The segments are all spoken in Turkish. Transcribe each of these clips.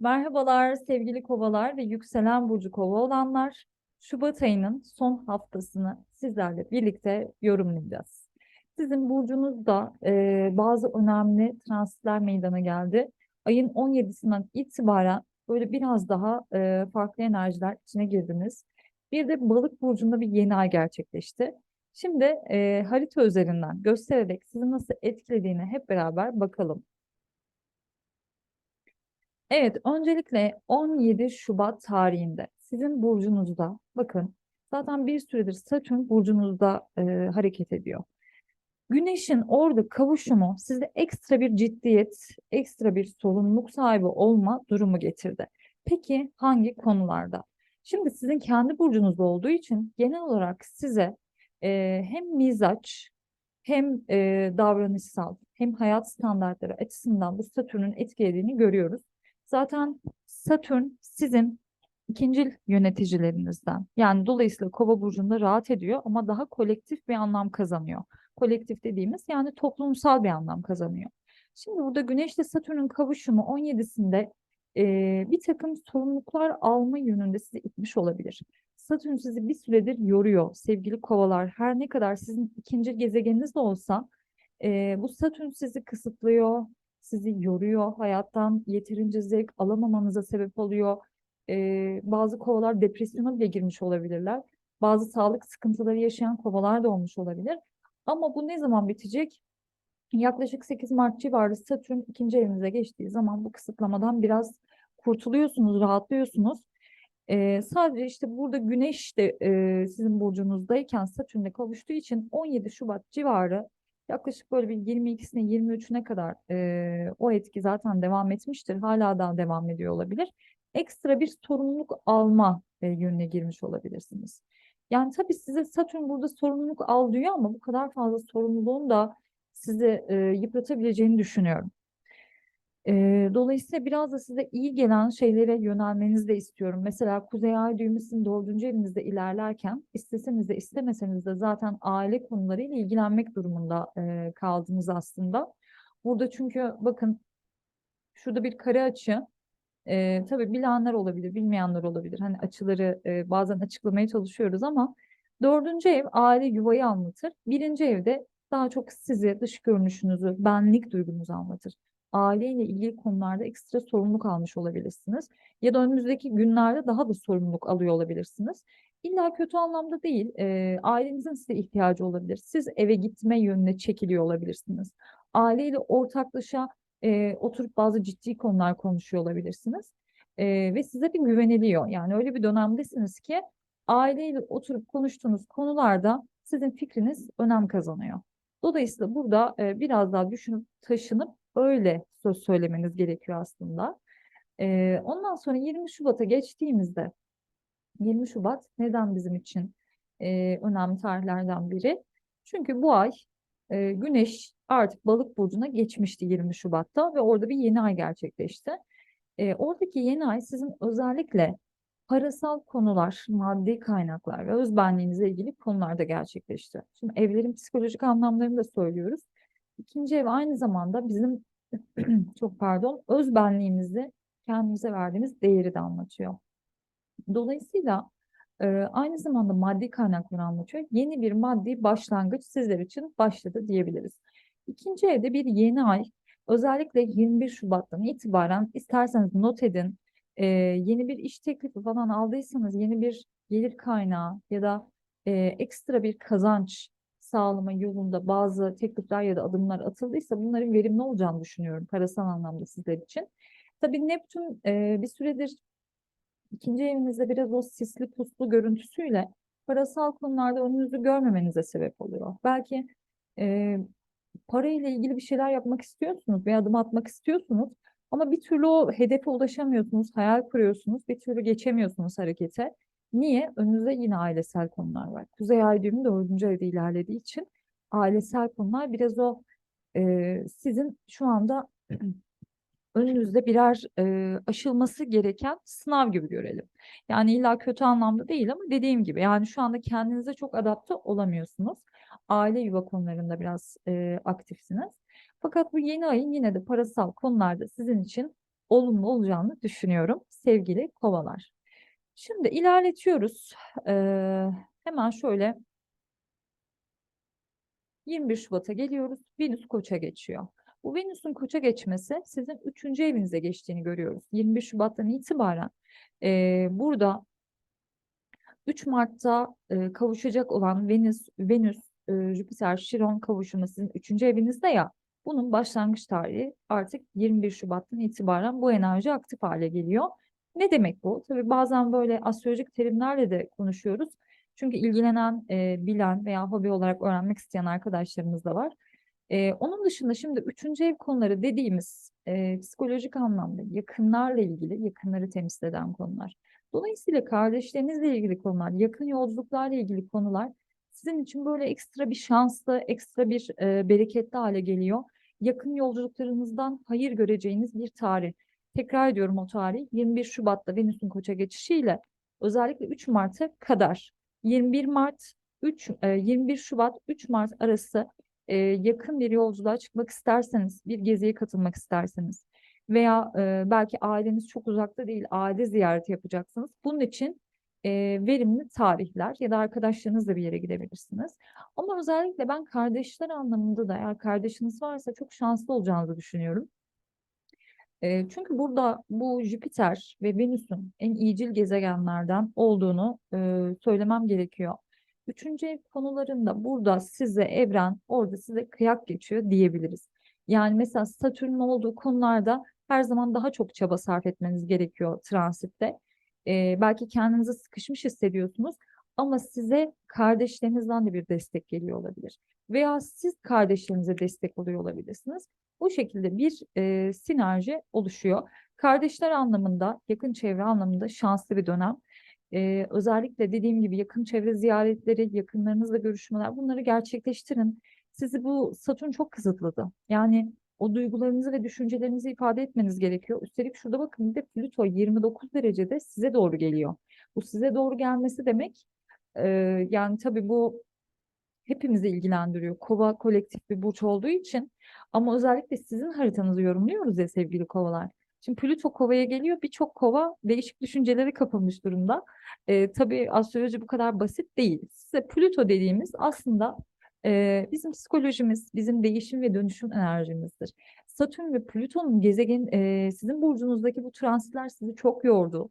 Merhabalar sevgili kovalar ve yükselen burcu kova olanlar. Şubat ayının son haftasını sizlerle birlikte yorumlayacağız. Sizin burcunuzda e, bazı önemli transitler meydana geldi. Ayın 17'sinden itibaren böyle biraz daha e, farklı enerjiler içine girdiniz. Bir de balık burcunda bir yeni ay gerçekleşti. Şimdi e, harita üzerinden göstererek sizi nasıl etkilediğini hep beraber bakalım. Evet, öncelikle 17 Şubat tarihinde sizin burcunuzda, bakın zaten bir süredir Satürn burcunuzda e, hareket ediyor. Güneşin orada kavuşumu sizde ekstra bir ciddiyet, ekstra bir sorumluluk sahibi olma durumu getirdi. Peki hangi konularda? Şimdi sizin kendi burcunuzda olduğu için genel olarak size e, hem mizaç hem e, davranışsal hem hayat standartları açısından bu Satürn'ün etkilediğini görüyoruz. Zaten Satürn sizin ikincil yöneticilerinizden. Yani dolayısıyla Kova burcunda rahat ediyor ama daha kolektif bir anlam kazanıyor. Kolektif dediğimiz yani toplumsal bir anlam kazanıyor. Şimdi burada Güneş ile Satürn'ün kavuşumu 17'sinde e, bir takım sorumluluklar alma yönünde sizi itmiş olabilir. Satürn sizi bir süredir yoruyor sevgili kovalar. Her ne kadar sizin ikinci gezegeniniz de olsa e, bu Satürn sizi kısıtlıyor, sizi yoruyor, hayattan yeterince zevk alamamanıza sebep oluyor. Ee, bazı kovalar depresyona bile girmiş olabilirler. Bazı sağlık sıkıntıları yaşayan kovalar da olmuş olabilir. Ama bu ne zaman bitecek? Yaklaşık 8 Mart civarı Satürn ikinci evinize geçtiği zaman bu kısıtlamadan biraz kurtuluyorsunuz, rahatlıyorsunuz. Ee, sadece işte burada Güneş de e, sizin burcunuzdayken Satürn'le kavuştuğu için 17 Şubat civarı yaklaşık böyle bir 22'sine 23'üne kadar e, o etki zaten devam etmiştir. Hala daha devam ediyor olabilir. Ekstra bir sorumluluk alma e, yönüne girmiş olabilirsiniz. Yani tabii size Satürn burada sorumluluk al diyor ama bu kadar fazla sorumluluğun da sizi e, yıpratabileceğini düşünüyorum. E, dolayısıyla biraz da size iyi gelen şeylere yönelmenizi de istiyorum. Mesela Kuzey Ay düğmesinin dördüncü evinizde ilerlerken isteseniz de istemeseniz de zaten aile konularıyla ilgilenmek durumunda e, kaldınız aslında. Burada çünkü bakın şurada bir kare açı. E, tabii bilenler olabilir, bilmeyenler olabilir. Hani açıları e, bazen açıklamaya çalışıyoruz ama dördüncü ev aile yuvayı anlatır. Birinci evde daha çok sizi, dış görünüşünüzü, benlik duygunuzu anlatır aileyle ilgili konularda ekstra sorumluluk almış olabilirsiniz. Ya da önümüzdeki günlerde daha da sorumluluk alıyor olabilirsiniz. İlla kötü anlamda değil, e, ailenizin size ihtiyacı olabilir. Siz eve gitme yönüne çekiliyor olabilirsiniz. Aileyle ortaklaşa e, oturup bazı ciddi konular konuşuyor olabilirsiniz. E, ve size bir güveniliyor. Yani öyle bir dönemdesiniz ki aileyle oturup konuştuğunuz konularda sizin fikriniz önem kazanıyor. Dolayısıyla burada e, biraz daha düşünüp taşınıp öyle söz söylemeniz gerekiyor aslında. Ee, ondan sonra 20 Şubat'a geçtiğimizde 20 Şubat neden bizim için e, önemli tarihlerden biri? Çünkü bu ay e, Güneş artık Balık burcuna geçmişti 20 Şubat'ta ve orada bir yeni ay gerçekleşti. E, oradaki yeni ay sizin özellikle parasal konular, maddi kaynaklar ve özbenliğinizle ilgili konularda gerçekleşti. Şimdi evlerin psikolojik anlamlarını da söylüyoruz. İkinci ev aynı zamanda bizim çok pardon öz benliğimizi kendimize verdiğimiz değeri de anlatıyor. Dolayısıyla e, aynı zamanda maddi kaynakları anlatıyor. Yeni bir maddi başlangıç sizler için başladı diyebiliriz. İkinci evde bir yeni ay özellikle 21 Şubat'tan itibaren isterseniz not edin. E, yeni bir iş teklifi falan aldıysanız yeni bir gelir kaynağı ya da e, ekstra bir kazanç sağlama yolunda bazı teklifler ya da adımlar atıldıysa bunların verimli olacağını düşünüyorum parasal anlamda sizler için. Tabii Neptün e, bir süredir ikinci evinizde biraz o sisli puslu görüntüsüyle parasal konularda önünüzü görmemenize sebep oluyor. Belki e, parayla ilgili bir şeyler yapmak istiyorsunuz veya adım atmak istiyorsunuz ama bir türlü o hedefe ulaşamıyorsunuz, hayal kuruyorsunuz, bir türlü geçemiyorsunuz harekete. Niye? Önünüzde yine ailesel konular var. Kuzey ay düğümü dördüncü evde ilerlediği için ailesel konular biraz o e, sizin şu anda önünüzde birer e, aşılması gereken sınav gibi görelim. Yani illa kötü anlamda değil ama dediğim gibi yani şu anda kendinize çok adapte olamıyorsunuz. Aile yuva konularında biraz e, aktifsiniz. Fakat bu yeni ayın yine de parasal konularda sizin için olumlu olacağını düşünüyorum sevgili kovalar. Şimdi ilerletiyoruz. Ee, hemen şöyle 21 Şubat'a geliyoruz. Venüs Koç'a geçiyor. Bu Venüs'ün Koç'a geçmesi sizin 3. evinize geçtiğini görüyoruz. 21 Şubat'tan itibaren e, burada 3 Mart'ta e, kavuşacak olan Venüs, Venüs, e, Jüpiter, Şiron kavuşumu sizin 3. evinizde ya. Bunun başlangıç tarihi artık 21 Şubat'tan itibaren bu enerji aktif hale geliyor. Ne demek bu? Tabii bazen böyle astrolojik terimlerle de konuşuyoruz. Çünkü ilgilenen, e, bilen veya hobi olarak öğrenmek isteyen arkadaşlarımız da var. E, onun dışında şimdi üçüncü ev konuları dediğimiz e, psikolojik anlamda yakınlarla ilgili, yakınları temsil eden konular. Dolayısıyla kardeşlerinizle ilgili konular, yakın yolculuklarla ilgili konular sizin için böyle ekstra bir şanslı, ekstra bir e, bereketli hale geliyor. Yakın yolculuklarınızdan hayır göreceğiniz bir tarih. Tekrar ediyorum o tarih 21 Şubat'ta Venüs'ün Koç'a geçişiyle özellikle 3 Mart'a kadar 21 Mart 3 e, 21 Şubat 3 Mart arası e, yakın bir yolculuğa çıkmak isterseniz, bir geziye katılmak isterseniz veya e, belki aileniz çok uzakta değil, aile ziyareti yapacaksınız. Bunun için e, verimli tarihler ya da arkadaşlarınızla bir yere gidebilirsiniz. Ama özellikle ben kardeşler anlamında da eğer kardeşiniz varsa çok şanslı olacağınızı düşünüyorum. E, çünkü burada bu Jüpiter ve Venüs'ün en iyicil gezegenlerden olduğunu e, söylemem gerekiyor. Üçüncü ev konularında burada size evren orada size kıyak geçiyor diyebiliriz. Yani mesela Satürn'ün olduğu konularda her zaman daha çok çaba sarf etmeniz gerekiyor transitte. Ee, belki kendinizi sıkışmış hissediyorsunuz ama size kardeşlerinizden de bir destek geliyor olabilir. Veya siz kardeşlerinize destek oluyor olabilirsiniz. Bu şekilde bir e, sinerji oluşuyor. Kardeşler anlamında, yakın çevre anlamında şanslı bir dönem. Ee, özellikle dediğim gibi yakın çevre ziyaretleri, yakınlarınızla görüşmeler bunları gerçekleştirin. Sizi bu Satürn çok kısıtladı. Yani o duygularınızı ve düşüncelerinizi ifade etmeniz gerekiyor. Üstelik şurada bakın bir de Plüto 29 derecede size doğru geliyor. Bu size doğru gelmesi demek e, yani tabii bu hepimizi ilgilendiriyor. Kova kolektif bir burç olduğu için ama özellikle sizin haritanızı yorumluyoruz ya sevgili kovalar. Şimdi Plüto kovaya geliyor. Birçok kova değişik düşünceleri kapılmış durumda. E, tabii astroloji bu kadar basit değil. Size Plüto dediğimiz aslında bizim psikolojimiz, bizim değişim ve dönüşüm enerjimizdir. Satürn ve Plüton'un gezegen sizin burcunuzdaki bu transitler sizi çok yordu.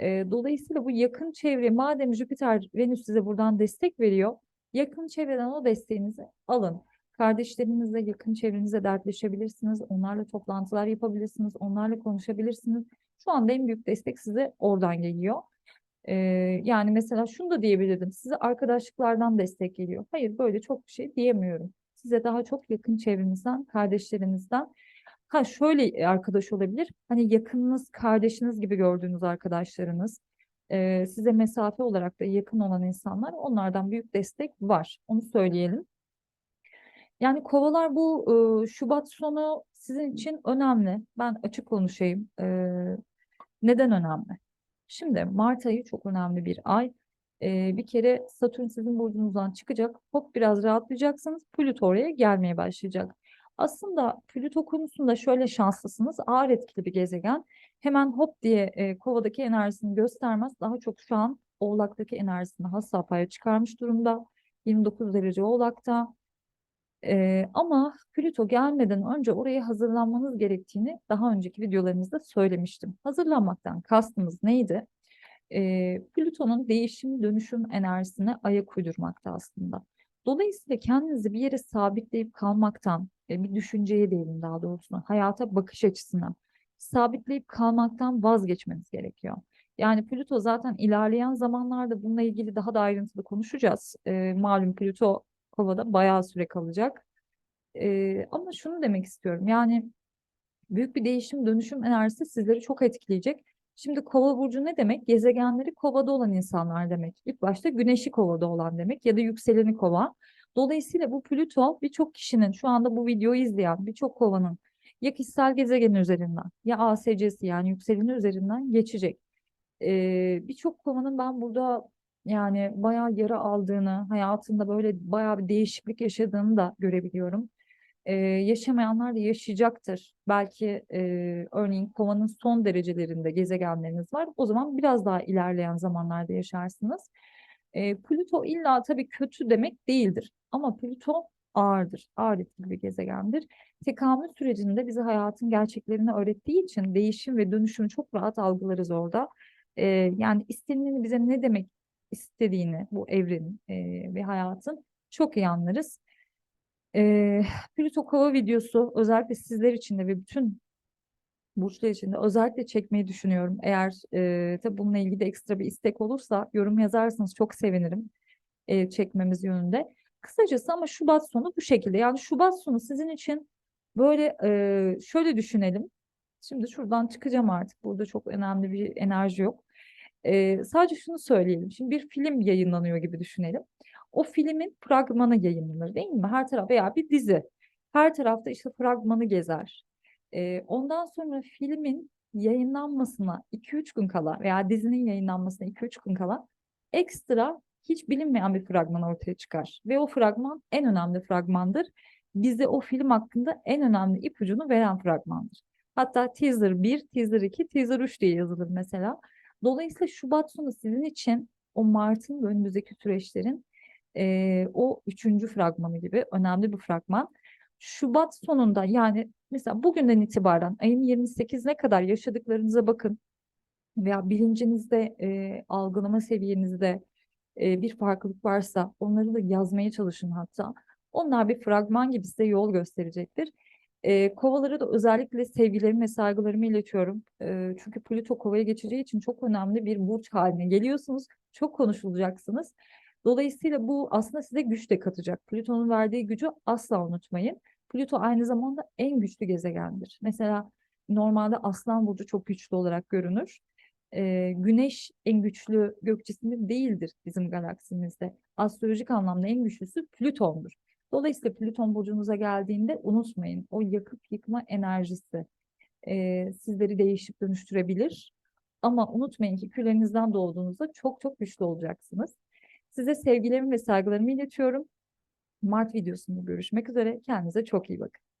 Dolayısıyla bu yakın çevre madem Jüpiter, Venüs size buradan destek veriyor, yakın çevreden o desteğinizi alın. Kardeşlerinizle, yakın çevrenizle dertleşebilirsiniz. Onlarla toplantılar yapabilirsiniz. Onlarla konuşabilirsiniz. Şu anda en büyük destek size oradan geliyor. Ee, yani mesela şunu da diyebilirdim. Size arkadaşlıklardan destek geliyor. Hayır böyle çok bir şey diyemiyorum. Size daha çok yakın çevrenizden, kardeşlerinizden. Ha şöyle arkadaş olabilir. Hani yakınınız, kardeşiniz gibi gördüğünüz arkadaşlarınız. E, size mesafe olarak da yakın olan insanlar onlardan büyük destek var. Onu söyleyelim. Yani kovalar bu e, Şubat sonu sizin için önemli. Ben açık konuşayım. E, neden önemli? Şimdi Mart ayı çok önemli bir ay. E, bir kere Satürn sizin burcunuzdan çıkacak. Hop biraz rahatlayacaksınız. Plüto oraya gelmeye başlayacak. Aslında Plüto konusunda şöyle şanslısınız. Ağır etkili bir gezegen. Hemen hop diye e, kovadaki enerjisini göstermez. Daha çok şu an Oğlak'taki enerjisini has safhaya çıkarmış durumda. 29 derece Oğlak'ta. Ee, ama Plüto gelmeden önce oraya hazırlanmanız gerektiğini daha önceki videolarımızda söylemiştim. Hazırlanmaktan kastımız neydi? Ee, Plüton'un değişim dönüşüm enerjisine ayak uydurmakta aslında. Dolayısıyla kendinizi bir yere sabitleyip kalmaktan, e, bir düşünceye diyelim daha doğrusu, hayata bakış açısına sabitleyip kalmaktan vazgeçmeniz gerekiyor. Yani Plüto zaten ilerleyen zamanlarda bununla ilgili daha da ayrıntılı konuşacağız. E, malum Plüto Kova'da bayağı süre kalacak. E, ama şunu demek istiyorum. Yani büyük bir değişim, dönüşüm enerjisi sizleri çok etkileyecek. Şimdi Kova burcu ne demek? Gezegenleri Kova'da olan insanlar demek. İlk başta Güneşi Kova'da olan demek ya da yükseleni Kova. Dolayısıyla bu Plüto birçok kişinin şu anda bu videoyu izleyen birçok kovanın ya kişisel gezegen üzerinden ya ASC'si yani yükseleni üzerinden geçecek. Ee, birçok kovanın ben burada yani bayağı yara aldığını, hayatında böyle bayağı bir değişiklik yaşadığını da görebiliyorum. Ee, yaşamayanlar da yaşayacaktır. Belki e, örneğin kovanın son derecelerinde gezegenleriniz var. O zaman biraz daha ilerleyen zamanlarda yaşarsınız. Ee, Plüto illa tabii kötü demek değildir. Ama Plüto ağırdır. Ağır etkili bir gezegendir. Tekamül sürecinde bize hayatın gerçeklerini öğrettiği için değişim ve dönüşümü çok rahat algılarız orada. Ee, yani istenileni bize ne demek istediğini bu evrenin e, ve hayatın çok iyi anlarız. E, Plüto Kova videosu özellikle sizler için de ve bütün burçlar için de özellikle çekmeyi düşünüyorum. Eğer e, tabii bununla ilgili de ekstra bir istek olursa yorum yazarsanız çok sevinirim e, çekmemiz yönünde. Kısacası ama Şubat sonu bu şekilde. Yani Şubat sonu sizin için böyle e, şöyle düşünelim. Şimdi şuradan çıkacağım artık. Burada çok önemli bir enerji yok. E, sadece şunu söyleyelim. Şimdi bir film yayınlanıyor gibi düşünelim. O filmin fragmanı yayınlanır değil mi? Her taraf veya bir dizi. Her tarafta işte fragmanı gezer. E, ondan sonra filmin yayınlanmasına 2-3 gün kala veya dizinin yayınlanmasına 2-3 gün kala ekstra hiç bilinmeyen bir fragman ortaya çıkar. Ve o fragman en önemli fragmandır. Bize o film hakkında en önemli ipucunu veren fragmandır. Hatta teaser 1, teaser 2, teaser 3 diye yazılır mesela. Dolayısıyla Şubat sonu sizin için o Mart'ın ve önümüzdeki süreçlerin e, o üçüncü fragmanı gibi önemli bir fragman. Şubat sonunda yani mesela bugünden itibaren ayın 28'ne kadar yaşadıklarınıza bakın veya bilincinizde, e, algılama seviyenizde e, bir farklılık varsa onları da yazmaya çalışın hatta. Onlar bir fragman gibi size yol gösterecektir. E, kovalara da özellikle sevgilerimi ve saygılarımı iletiyorum. E, çünkü Plüto kovaya geçeceği için çok önemli bir burç haline geliyorsunuz. Çok konuşulacaksınız. Dolayısıyla bu aslında size güç de katacak. Plüton'un verdiği gücü asla unutmayın. Plüto aynı zamanda en güçlü gezegendir. Mesela normalde Aslan Burcu çok güçlü olarak görünür. Ee, güneş en güçlü gök cismi değildir bizim galaksimizde. Astrolojik anlamda en güçlüsü Plüton'dur. Dolayısıyla Plüton burcunuza geldiğinde unutmayın o yakıp yıkma enerjisi e, sizleri değişip dönüştürebilir. Ama unutmayın ki külenizden doğduğunuzda çok çok güçlü olacaksınız. Size sevgilerimi ve saygılarımı iletiyorum. Mart videosunda görüşmek üzere. Kendinize çok iyi bakın.